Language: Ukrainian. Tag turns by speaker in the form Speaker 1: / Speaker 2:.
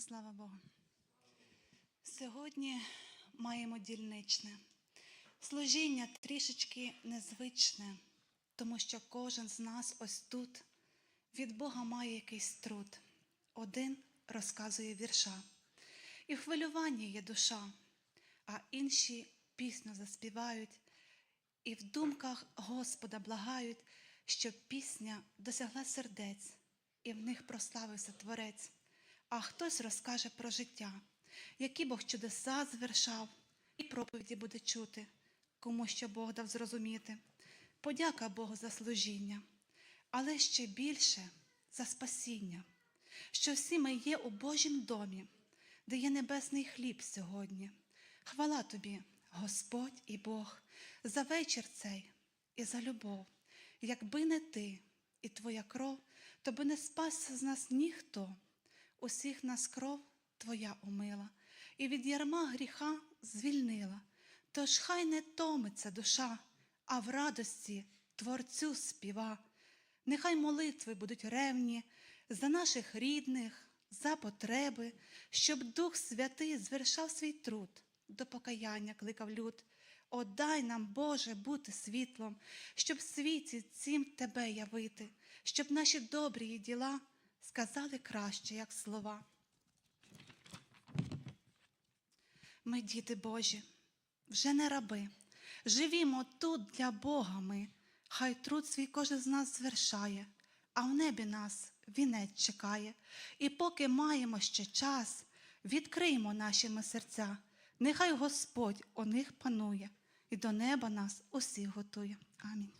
Speaker 1: Слава Богу. Сьогодні маємо дільничне. Служіння трішечки незвичне, тому що кожен з нас ось тут від Бога має якийсь труд. Один розказує вірша. І в хвилюванні є душа, а інші пісню заспівають, і в думках Господа благають, щоб пісня досягла сердець, і в них прославився Творець. А хтось розкаже про життя, які Бог чудеса звершав, і проповіді буде чути, кому що Бог дав зрозуміти. Подяка Богу за служіння, але ще більше за спасіння, що всі ми є у Божім домі, де є небесний хліб сьогодні. Хвала тобі, Господь і Бог, за вечір цей і за любов. Якби не ти і твоя кров, то би не спасся з нас ніхто. Усіх нас кров Твоя умила, і від ярма гріха звільнила. Тож хай не томиться душа, а в радості Творцю співа. Нехай молитви будуть ревні за наших рідних, за потреби, щоб Дух Святий звершав свій труд, до покаяння кликав люд. Отдай нам, Боже, бути світлом, щоб в світі цім Тебе явити, щоб наші добрі діла сказали краще, як слова. Ми, діти Божі, вже не раби, живімо тут для Бога ми, хай труд свій кожен з нас звершає, а в небі нас вінець чекає. І поки маємо ще час, відкриємо наші ми серця, нехай Господь у них панує і до неба нас усіх готує. Амінь.